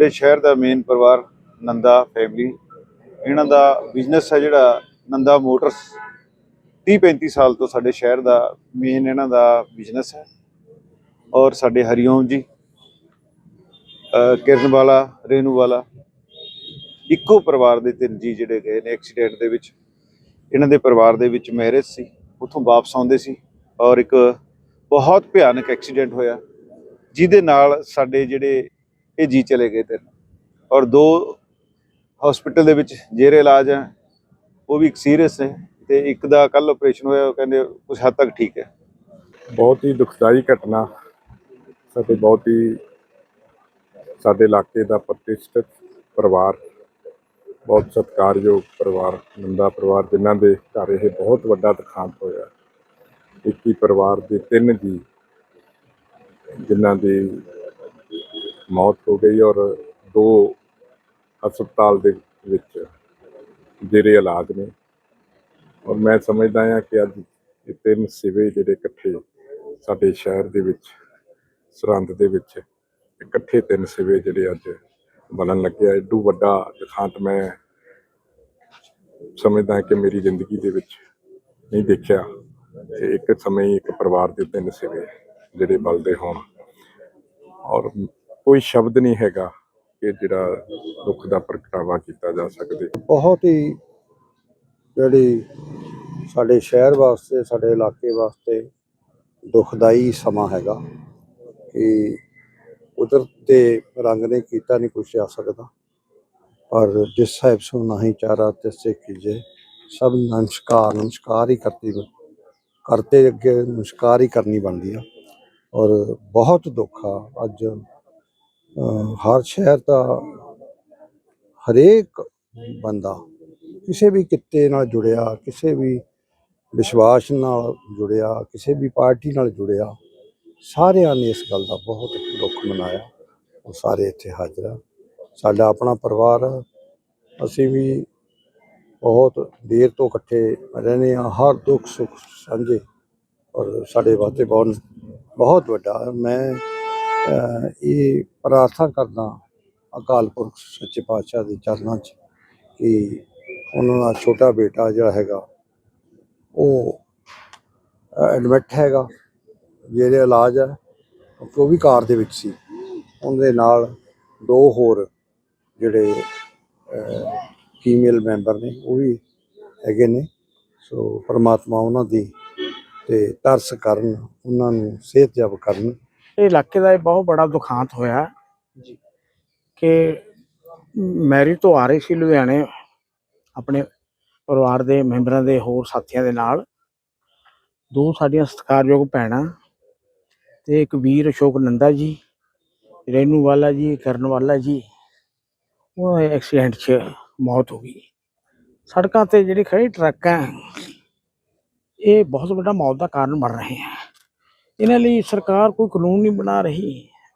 ਸਾਡੇ ਸ਼ਹਿਰ ਦਾ ਮੇਨ ਪਰਿਵਾਰ ਨੰਦਾ ਫੈਮਿਲੀ ਇਹਨਾਂ ਦਾ ਬਿਜ਼ਨਸ ਹੈ ਜਿਹੜਾ ਨੰਦਾ ਮੋਟਰਸ 30 35 ਸਾਲ ਤੋਂ ਸਾਡੇ ਸ਼ਹਿਰ ਦਾ ਮੇਨ ਇਹਨਾਂ ਦਾ ਬਿਜ਼ਨਸ ਹੈ। ਔਰ ਸਾਡੇ ਹਰੀਓਮ ਜੀ ਕਿਰਨ ਵਾਲਾ ਰੇਨੂ ਵਾਲਾ ਇੱਕੋ ਪਰਿਵਾਰ ਦੇ ਤਿੰਨ ਜੀ ਜਿਹੜੇ ਗਏ ਨੇ ਐਕਸੀਡੈਂਟ ਦੇ ਵਿੱਚ। ਇਹਨਾਂ ਦੇ ਪਰਿਵਾਰ ਦੇ ਵਿੱਚ ਮੈਰਿਜ ਸੀ, ਉੱਥੋਂ ਵਾਪਸ ਆਉਂਦੇ ਸੀ ਔਰ ਇੱਕ ਬਹੁਤ ਭਿਆਨਕ ਐਕਸੀਡੈਂਟ ਹੋਇਆ। ਜਿਹਦੇ ਨਾਲ ਸਾਡੇ ਜਿਹੜੇ ਇਹ ਜੀ ਚਲੇ ਗਏ ਤੇ ਔਰ ਦੋ ਹਸਪੀਟਲ ਦੇ ਵਿੱਚ ਜੇਰੇ ਇਲਾਜ ਹੈ, ਉਹ ਵੀ ਇੱਕ ਸੀਰੀਅਸ ਨੇ ਤੇ ਇੱਕ ਦਾ ਕੱਲ ਆਪਰੇਸ਼ਨ ਹੋਇਆ, ਉਹ ਕਹਿੰਦੇ ਕੁਝ ਹੱਦ ਤੱਕ ਠੀਕ ਹੈ। ਬਹੁਤ ਹੀ ਦੁਖਦਾਈ ਘਟਨਾ। ਸਾਡੇ ਬਹੁਤ ਹੀ ਸਾਡੇ ਇਲਾਕੇ ਦਾ ਪ੍ਰਤਿਸ਼ਠਿਤ ਪਰਿਵਾਰ, ਬਹੁਤ ਸਤਿਕਾਰਯੋਗ ਪਰਿਵਾਰ, ਨੰਦਾ ਪਰਿਵਾਰ, ਜਿਨ੍ਹਾਂ ਦੇ ਘਰ ਇਹ ਬਹੁਤ ਵੱਡਾ ਦੁਖਾਂਤ ਹੋਇਆ। ਇੱਕ ਹੀ ਪਰਿਵਾਰ ਦੇ ਤਿੰਨ ਜੀ, ਜਿਨ੍ਹਾਂ ਦੀ ਮੌਤ ਹੋ ਗਈ ਔਰ ਦੋ ਹਸਪਤਾਲ ਦੇ ਵਿੱਚ ਜਿਹੜੇ ਇਲਾਜ ਨੇ। ਔਰ ਮੈਂ ਸਮਝਦਾ ਹਾਂ ਕਿ ਅੱਜ ਇਹ ਤਿੰਨ ਸਿਵੇ ਜਿਹੜੇ ਇਕੱਠੇ ਸਾਡੇ ਸ਼ਹਿਰ ਦੇ ਵਿੱਚ, ਸਰਹੰਦ ਦੇ ਵਿੱਚ ਇਕੱਠੇ ਤਿੰਨ ਸਿਵੇ ਜਿਹੜੇ ਅੱਜ ਬਣਨ ਲੱਗਿਆ ਏਡੂ ਵੱਡਾ ਦਿਖਾਂਤ ਮੈਂ ਸਮਝਦਾ ਕਿ ਮੇਰੀ ਜ਼ਿੰਦਗੀ ਦੇ ਵਿੱਚ ਨਹੀਂ ਦੇਖਿਆ ਕਿ ਇੱਕ ਸਮੇਂ ਹੀ ਇੱਕ ਪਰਿਵਾਰ ਦੇ ਤਿੰਨ ਸਿਵੇ ਜਿਹੜੇ ਬਲਦੇ ਹੋਣ। ਔਰ ਕੋਈ ਸ਼ਬਦ ਨਹੀਂ ਹੈਗਾ ਕਿ ਜਿਹੜਾ ਦੁੱਖ ਦਾ ਪ੍ਰਗਟਾਵਾ ਕੀਤਾ ਜਾ ਸਕਦੇ। ਬਹੁਤ ਹੀ ਜਿਹੜੀ ਸਾਡੇ ਸ਼ਹਿਰ ਵਾਸਤੇ, ਸਾਡੇ ਇਲਾਕੇ ਵਾਸਤੇ ਦੁਖਦਾਈ ਸਮਾਂ ਹੈਗਾ ਕਿ ਕੁਦਰਤ ਦੇ ਰੰਗ ਨੇ ਕੀਤਾ ਨਹੀਂ ਕੁਛ ਆ ਸਕਦਾ। ਪਰ ਜਿਸ ਸਾਹਿਬ ਸੋ ਨਹੀਂ ਚਾਰਾ ਤਿਸੇ ਕੀਜੇ, ਸਭ ਨਮਸਕਾਰ ਨਮਸਕਾਰ ਹੀ ਕਰਤੀ ਕਰਤੇ ਅੱਗੇ ਨਮਸਕਾਰ ਹੀ ਕਰਨੀ ਬਣਦੀ ਆ। ਔਰ ਬਹੁਤ ਦੁੱਖ ਆ ਅੱਜ ਹਰ ਸ਼ਹਿਰ ਦਾ ਹਰੇਕ ਬੰਦਾ ਕਿਸੇ ਵੀ ਕਿੱਤੇ ਨਾਲ ਜੁੜਿਆ, ਕਿਸੇ ਵੀ ਵਿਸ਼ਵਾਸ ਨਾਲ ਜੁੜਿਆ, ਕਿਸੇ ਵੀ ਪਾਰਟੀ ਨਾਲ ਜੁੜਿਆ, ਸਾਰਿਆਂ ਨੇ ਇਸ ਗੱਲ ਦਾ ਬਹੁਤ ਦੁੱਖ ਮਨਾਇਆ। ਉਹ ਸਾਰੇ ਇੱਥੇ ਹਾਜ਼ਰ ਆ। ਸਾਡਾ ਆਪਣਾ ਪਰਿਵਾਰ ਅਸੀਂ ਵੀ ਬਹੁਤ ਦੇਰ ਤੋਂ ਇਕੱਠੇ ਰਹਿੰਦੇ ਆ ਹਰ ਦੁੱਖ ਸੁੱਖ ਸਾਂਝੇ ਔਰ ਸਾਡੇ ਵਾਸਤੇ ਬਹੁਤ ਬਹੁਤ ਵੱਡਾ। ਮੈਂ ਇਹ ਪ੍ਰਾਰਥਨਾ ਕਰਦਾ ਅਕਾਲ ਪੁਰਖ ਸੱਚੇ ਪਾਤਸ਼ਾਹ ਦੇ ਚਰਨਾਂ 'ਚ ਕਿ ਉਹਨਾਂ ਦਾ ਛੋਟਾ ਬੇਟਾ ਜਿਹੜਾ ਹੈਗਾ, ਉਹ ਐਡਮਿਟ ਹੈਗਾ ਜਿਹਦੇ ਇਲਾਜ ਹੈ, ਉਹ ਵੀ ਕਾਰ ਦੇ ਵਿੱਚ ਸੀ। ਉਹਦੇ ਨਾਲ ਦੋ ਹੋਰ ਜਿਹੜੇ ਫੀਮੇਲ ਮੈਂਬਰ ਨੇ, ਉਹ ਵੀ ਹੈਗੇ ਨੇ। ਸੋ ਪਰਮਾਤਮਾ ਉਹਨਾਂ ਦੀ ਤੇ ਤਰਸ ਕਰਨ, ਉਹਨਾਂ ਨੂੰ ਸਿਹਤਯਾਬ ਕਰਨ। ਇਹ ਇਲਾਕੇ ਦਾ ਇਹ ਬਹੁਤ ਬੜਾ ਦੁਖਾਂਤ ਹੋਇਆ ਜੀ। ਕਿ ਮੈਰਿਜ ਤੋਂ ਆ ਰਹੀ ਸੀ ਲੁਧਿਆਣੇ ਆਪਣੇ ਪਰਿਵਾਰ ਦੇ ਮੈਂਬਰਾਂ ਦੇ ਹੋਰ ਸਾਥੀਆਂ ਦੇ ਨਾਲ। ਦੋ ਸਾਡੀਆਂ ਸਤਿਕਾਰਯੋਗ ਭੈਣਾਂ ਤੇ ਇੱਕ ਵੀਰ ਅਸ਼ੋਕ ਨੰਦਾ ਜੀ ਰੇਨੂ ਵਾਲਾ ਜੀ ਕਰਨ ਵਾਲਾ ਜੀ ਉਹ ਐਕਸੀਡੈਂਟ 'ਚ ਮੌਤ ਹੋ ਗਈ। ਸੜਕਾਂ ਤੇ ਜਿਹੜੇ ਖੜੇ ਟਰੱਕ ਹੈ ਇਹ ਬਹੁਤ ਵੱਡਾ ਮੌਤ ਦਾ ਕਾਰਨ ਬਣ ਰਹੇ ਹੈ। ਇਹਨਾਂ ਲਈ ਸਰਕਾਰ ਕੋਈ ਕਾਨੂੰਨ ਨਹੀਂ ਬਣਾ ਰਹੀ।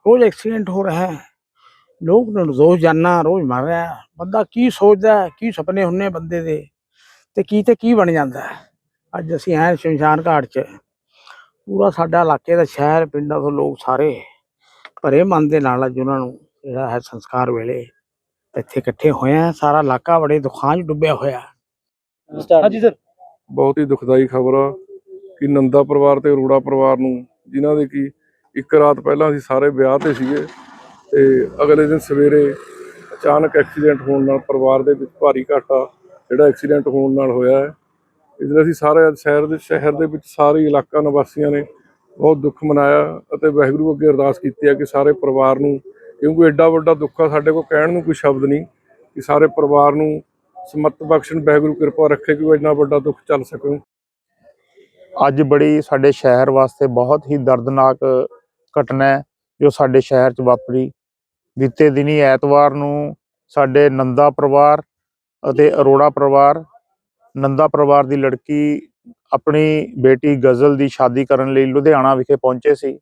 ਰੋਜ਼ ਐਕਸੀਡੈਂਟ ਹੋ ਰਿਹਾ ਹੈ। ਲੋਕ ਨਿਰਦੋਸ਼ ਜਾਨਾਂ ਰੋਜ਼ ਮਰ ਰਿਹਾ। ਬੰਦਾ ਕੀ ਸੋਚਦਾ ਕੀ ਸੁਪਨੇ ਹੁੰਨੇ ਬੰਦੇ ਦੇ ਤੇ ਕੀ ਤੇ ਕੀ ਬਣ ਜਾਂਦਾ। ਅੱਜ ਅਸੀਂ ਐ ਸ਼ਮਸ਼ਾਨ ਘਾਟ 'ਚ। ਪੂਰਾ ਸਾਡਾ ਇਲਾਕੇ ਦਾ ਸ਼ਹਿਰ ਪਿੰਡਾਂ ਤੋਂ ਲੋਕ ਸਾਰੇ ਭਰੇ ਮਨ ਦੇ ਨਾਲ ਅੱਜ ਉਹਨਾਂ ਨੂੰ ਜਿਹੜਾ ਹੈ ਸੰਸਕਾਰ ਵੇਲੇ ਇੱਥੇ ਇਕੱਠੇ ਹੋਏ ਆ। ਸਾਰਾ ਇਲਾਕਾ ਬੜੇ ਦੁੱਖਾਂ 'ਚ ਡੁੱਬਿਆ ਹੋਇਆ। ਹਾਂਜੀ ਸਰ ਬਹੁਤ ਹੀ ਦੁਖਦਾਈ ਖਬਰ ਆ ਕਿ ਨੰਦਾ ਪਰਿਵਾਰ ਤੇ ਅਰੋੜਾ ਪਰਿਵਾਰ ਨੂੰ ਜਿਨ੍ਹਾਂ ਦੇ ਕੀ ਇੱਕ ਰਾਤ ਪਹਿਲਾਂ ਅਸੀਂ ਸਾਰੇ ਵਿਆਹ ਤੇ ਸੀਗੇ ਤੇ ਅਗਲੇ ਦਿਨ ਸਵੇਰੇ ਅਚਾਨਕ ਐਕਸੀਡੈਂਟ ਹੋਣ ਨਾਲ ਪਰਿਵਾਰ ਦੇ ਵਿੱਚ ਭਾਰੀ ਘਾਟਾ ਜਿਹੜਾ ਐਕਸੀਡੈਂਟ ਹੋਣ ਨਾਲ ਹੋਇਆ ਹੈ। ਇਸ ਲਈ ਅਸੀਂ ਸਾਰੇ ਅੱਜ ਸ਼ਹਿਰ ਦੇ ਸ਼ਹਿਰ ਦੇ ਵਿੱਚ ਸਾਰੇ ਇਲਾਕਾ ਨਿਵਾਸੀਆਂ ਨੇ ਬਹੁਤ ਦੁੱਖ ਮਨਾਇਆ ਅਤੇ ਵਾਹਿਗੁਰੂ ਅੱਗੇ ਅਰਦਾਸ ਕੀਤੀ ਹੈ ਕਿ ਸਾਰੇ ਪਰਿਵਾਰ ਨੂੰ, ਕਿਉਂਕਿ ਐਡਾ ਵੱਡਾ ਦੁੱਖ ਆ, ਸਾਡੇ ਕੋਲ ਕਹਿਣ ਨੂੰ ਕੋਈ ਸ਼ਬਦ ਨਹੀਂ ਕਿ ਸਾਰੇ ਪਰਿਵਾਰ ਨੂੰ ਸਮਤ ਬਖਸ਼ਣ, ਵਾਹਿਗੁਰੂ ਕਿਰਪਾ ਰੱਖੇ ਕਿ ਉਹ ਇੰਨਾ ਵੱਡਾ ਦੁੱਖ ਚੱਲ ਸਕਣ। ਅੱਜ ਬੜੀ ਸਾਡੇ ਸ਼ਹਿਰ ਵਾਸਤੇ ਬਹੁਤ ਹੀ ਦਰਦਨਾਕ ਘਟਨਾ ਹੈ, ਜੋ ਸਾਡੇ ਸ਼ਹਿਰ 'ਚ ਵਾਪਰੀ। ਬੀਤੇ ਦਿਨੀ ਐਤਵਾਰ ਨੂੰ ਸਾਡੇ ਨੰਦਾ ਪਰਿਵਾਰ ਅਤੇ ਅਰੋੜਾ ਪਰਿਵਾਰ, ਨੰਦਾ ਪਰਿਵਾਰ ਦੀ ਲੜਕੀ ਆਪਣੀ ਬੇਟੀ ਗਜ਼ਲ ਦੀ ਸ਼ਾਦੀ ਕਰਨ ਲਈ ਲੁਧਿਆਣਾ ਵਿਖੇ ਪਹੁੰਚੇ ਸੀ।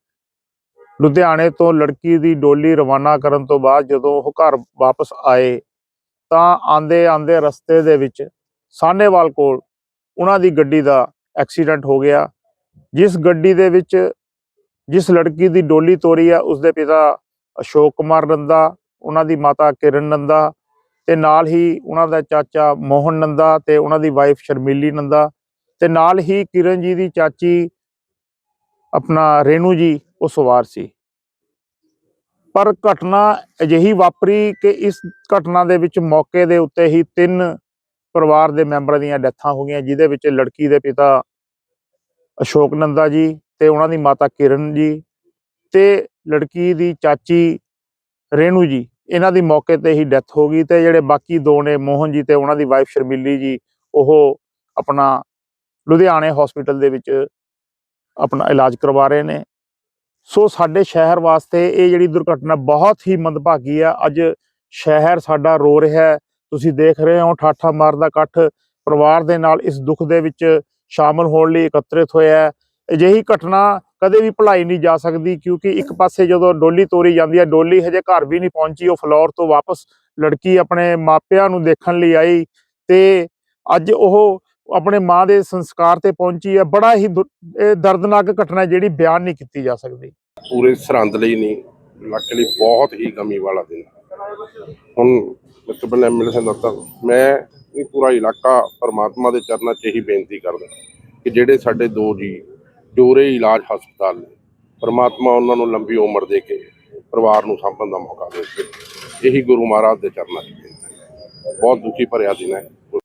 ਲੁਧਿਆਣੇ ਤੋਂ ਲੜਕੀ ਦੀ ਡੋਲੀ ਰਵਾਨਾ ਕਰਨ ਤੋਂ ਬਾਅਦ ਜਦੋਂ ਉਹ ਘਰ ਵਾਪਸ ਆਏ, ਤਾਂ ਆਂਦੇ ਆਂਦੇ ਰਸਤੇ ਦੇ ਵਿੱਚ ਸਾਹਨੇਵਾਲ ਕੋਲ ਉਹਨਾਂ ਦੀ ਗੱਡੀ ਦਾ ਐਕਸੀਡੈਂਟ ਹੋ ਗਿਆ। ਜਿਸ ਗੱਡੀ ਦੇ ਵਿੱਚ ਜਿਸ ਲੜਕੀ ਦੀ ਡੋਲੀ ਤੋਰੀ ਆ ਉਸ ਦੇ ਪਿਤਾ ਅਸ਼ੋਕ ਕੁਮਾਰ ਨੰਦਾ, ਉਹਨਾਂ ਦੀ ਮਾਤਾ ਕਿਰਨ ਨੰਦਾ ਤੇ ਨਾਲ ਹੀ ਉਹਨਾਂ ਦਾ ਚਾਚਾ ਮੋਹਨ ਨੰਦਾ ਤੇ ਉਹਨਾਂ ਦੀ ਵਾਈਫ ਸ਼ਰਮੀਲੀ ਨੰਦਾ ਤੇ ਨਾਲ ਹੀ ਕਿਰਨ ਜੀ ਦੀ ਚਾਚੀ ਆਪਣਾ ਰੇਨੂ ਜੀ, ਉਹ ਸਵਾਰ ਸੀ। ਪਰ ਘਟਨਾ ਅਜਿਹੀ ਵਾਪਰੀ ਕਿ ਇਸ ਘਟਨਾ ਦੇ ਵਿੱਚ ਮੌਕੇ ਦੇ ਉੱਤੇ ਹੀ ਤਿੰਨ ਪਰਿਵਾਰ ਦੇ ਮੈਂਬਰਾਂ ਦੀਆਂ ਡੈਥਾਂ ਹੋ ਗਈਆਂ, ਜਿਹਦੇ ਵਿੱਚ ਲੜਕੀ ਦੇ ਪਿਤਾ ਅਸ਼ੋਕ ਨੰਦਾ ਜੀ ਤੇ ਉਹਨਾਂ ਦੀ ਮਾਤਾ ਕਿਰਨ ਜੀ ਤੇ ਲੜਕੀ ਦੀ ਚਾਚੀ ਰੇਨੂ ਜੀ। ਇਹਨਾਂ ਦੀ ਮੌਕੇ ਤੇ ਹੀ ਡੈਥ ਹੋ ਗਈ ਤੇ ਜਿਹੜੇ ਬਾਕੀ ਦੋ ਨੇ, ਮੋਹਨ ਜੀ ਤੇ ਉਹਨਾਂ ਦੀ ਵਾਈਫ ਸ਼ਰਮੀਲੀ ਜੀ, ਉਹ ਆਪਣਾ ਲੁਧਿਆਣੇ ਹਸਪੀਟਲ ਦੇ ਵਿੱਚ ਆਪਣਾ ਇਲਾਜ ਕਰਵਾ ਰਹੇ ਨੇ। ਸੋ ਸਾਡੇ ਸ਼ਹਿਰ ਵਾਸਤੇ ਇਹ ਜਿਹੜੀ ਦੁਰਘਟਨਾ ਬਹੁਤ ਹੀ ਮੰਦਭਾਗੀ ਆ। ਅੱਜ ਸ਼ਹਿਰ ਸਾਡਾ ਰੋ ਰਿਹਾ ਹੈ। ਤੁਸੀਂ ਦੇਖ ਰਹੇ ਹੋ ਠਾਠਾ ਮਾਰਦਾ ਇਕੱਠ ਪਰਿਵਾਰ ਦੇ ਨਾਲ ਇਸ ਦੁੱਖ ਦੇ ਵਿੱਚ ਸ਼ਾਮਲ ਹੋਣ ਲਈ ਇਕੱਤਰਿਤ ਹੋਇਆ ਹੈ। ਅਜਿਹੀ ਘਟਨਾ ਕਦੇ ਵੀ ਭੁਲਾਈ ਨਹੀਂ ਜਾ ਸਕਦੀ ਕਿਉਂਕਿ ਇੱਕ ਪਾਸੇ ਜਦੋਂ ਡੋਲੀ ਤੋਰੀ ਜਾਂਦੀ ਹੈ, ਡੋਲੀ ਹਜੇ ਘਰ ਵੀ ਨਹੀਂ ਪਹੁੰਚੀ, ਉਹ ਫਲੋਰ ਤੋਂ ਵਾਪਸ ਲੜਕੀ ਆਪਣੇ ਮਾਪਿਆਂ ਨੂੰ ਦੇਖਣ ਲਈ ਆਈ ਤੇ ਅੱਜ ਉਹ ਆਪਣੇ ਮਾਂ ਦੇ ਸੰਸਕਾਰ ਤੇ ਪਹੁੰਚੀ ਹੈ। ਬੜਾ ਹੀ ਦੁ- ਦਰਦਨਾਕ ਘਟਨਾ ਜਿਹੜੀ ਬਿਆਨ ਨਹੀਂ ਕੀਤੀ ਜਾ ਸਕਦੀ। ਪੂਰੇ ਸਰਹੰਦ ਲਈ ਨਹੀਂ ਇਲਾਕੇ ਲਈ ਬਹੁਤ ਹੀ ਗਮੀ ਵਾਲਾ ਦਿਨ। ਹੁਣ ਮਿਸਟਰ ਐਮਐਲਏ ਸਾਹਿਬ ਤੱਕ ਮੈਂ ਇਹ ਪੂਰਾ ਇਲਾਕਾ ਪਰਮਾਤਮਾ ਦੇ ਚਰਨਾਂ 'ਚ ਹੀ ਬੇਨਤੀ ਕਰਦਾ ਕਿ ਜਿਹੜੇ ਸਾਡੇ ਦੋ ਜੀ ਡੋਰੇ ਇਲਾਜ ਹਸਪਤਾਲ ਨੇ, ਪਰਮਾਤਮਾ ਉਹਨਾਂ ਨੂੰ ਲੰਬੀ ਉਮਰ ਦੇ ਕੇ ਪਰਿਵਾਰ ਨੂੰ ਸਾਂਭਣ ਦਾ ਮੌਕਾ ਦੇ ਇਹੀ ਗੁਰੂ ਮਹਾਰਾਜ ਦੇ ਚਰਨਾਂ 'ਚ ਬੇਨਤੀ ਬਹੁਤ ਦੁਖੀ ਭਰਿਆ ਦਿਨ ਹੈ।